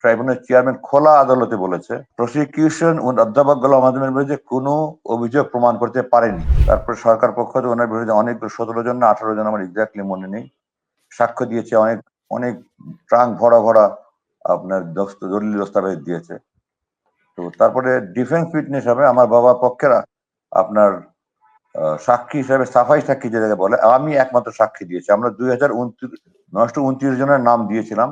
Tribunal chairman খোলা আদালতে বলেছে, প্রসিকিউশন অধ্যাপক গোলাম আজমের বিরুদ্ধে কোনো অভিযোগ প্রমাণ করতে পারেনি। তারপর সরকার পক্ষ থেকে ওনার বিরুদ্ধে অনেক সতেরো জন না আঠারো জন আমার এক্স্যাক্টলি মনে নেই। সাক্ষ্য দিয়েছে, অনেক অনেক ট্রাঙ্ক ভরা ভরা আপনার দলিল দস্তাবেজ দিয়েছে। তো তারপরে ডিফেন্স ফিটনেস হবে, আমার বাবা পক্ষেরা আপনার সাক্ষী হিসাবে, সাফাই সাক্ষী যেটাকে বলে, আমি একমাত্র সাক্ষী দিয়েছি। আমরা দুই হাজার উনত্রিশ, নয়শো উনত্রিশ জনের নাম দিয়েছিলাম।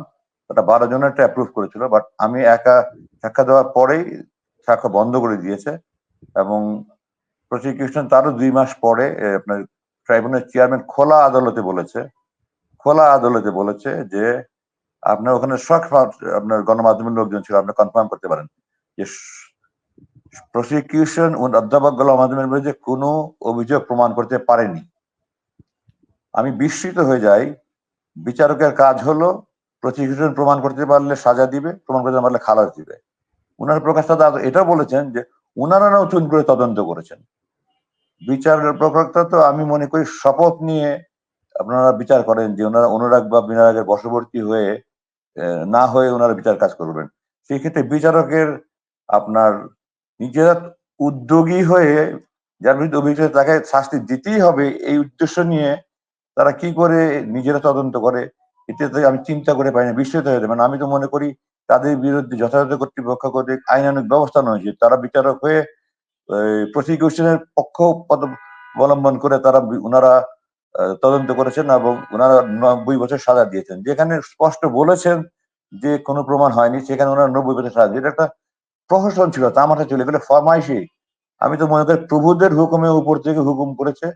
ওটা বারো জনেরটা অ্যাপ্রুভ করেছিল বাট আমি একা সাক্ষা দেওয়ার পরেই সাক্ষা বন্ধ করে দিয়েছে এবং প্রসিকিউশন তারও দুই মাস পরে আপনার ট্রাইব্যুনাল চেয়ারম্যান খোলা আদালতে বলেছে, খোলা আদালতে বলেছে যে আপনার ওখানে শখ আপনার গণমাধ্যমের লোকজন ছিল, আপনি কনফার্ম করতে পারেন। যে প্রসিকিউশন অধ্যাপক গোলাম আজমের বিরুদ্ধে কোনো অভিযোগ প্রমাণ করতে পারেনি। আমি বিস্মিত হয়ে যাই, বিচারকের কাজ হলো প্রসিকিউশন প্রমাণ করতে পারলে সাজা দিবে, প্রমাণ করতে পারলে খালাস দিবে। উনার প্রকাশ দাদা এটা বলেছেন যে উনারা নতুন করে তদন্ত করেছেন। বিচার প্রবক্তা তো আমি মনে করি শপথ নিয়ে আপনারা বিচার করেন যে ওনারা অনুরাগ বা বিনারাগের বশবর্তী হয়ে না হয়ে ওনারা বিচার কাজ করবেন। সেই ক্ষেত্রে বিচারকের আপনার নিজেরা উদ্যোগী হয়ে যার বিরুদ্ধে অভিযোগ তাকে শাস্তি দিতেই হবে, এই উদ্দেশ্য নিয়ে তারা কি করে নিজেরা তদন্ত করে এতে আমি চিন্তা করে পাই না, বিস্মিত হয়ে। মানে আমি তো মনে করি তাদের বিরুদ্ধে যথাযথ কর্তৃপক্ষ কর্তৃক আইনানুগ ব্যবস্থা নয় তারা বিচারক হয়ে প্রসিকিউশনের পক্ষ অবলম্বন করে তারা ওনারা তদন্ত করেছেন এবং ওনারা নব্বই বছর সাজা দিয়েছেন। যেখানে স্পষ্ট বলেছেন যে কোনো প্রমাণ হয়নি, সেখানে ওনারা নব্বই বছর সাজা এটা একটা প্রহসন ছিল, তা মাথায় চলে গেলে। ফরমাইশি। আমি তো মনে করি প্রভুদের হুকুমে উপর থেকে হুকুম করেছে।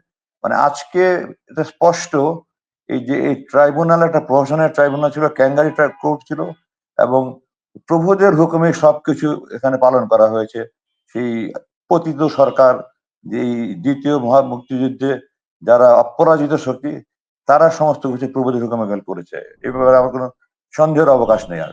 মানে আজকে এটা স্পষ্ট এই যে, এই ট্রাইব্যুনাল একটা প্রশাসনের ট্রাইব্যুনাল ছিল ক্যাঙ্গারি কোর্ট ছিল এবং প্রভুদের হুকুমে সবকিছু এখানে পালন করা হয়েছে। সেই পতিত সরকার যে দ্বিতীয় মহা মুক্তিযুদ্ধে যারা অপরাজিত শক্তি, তারা সমস্ত কিছু প্রভুদের হুকুমে করেছে। এ ব্যাপারে আমার কোনো সন্দেহের অবকাশ নেই আর।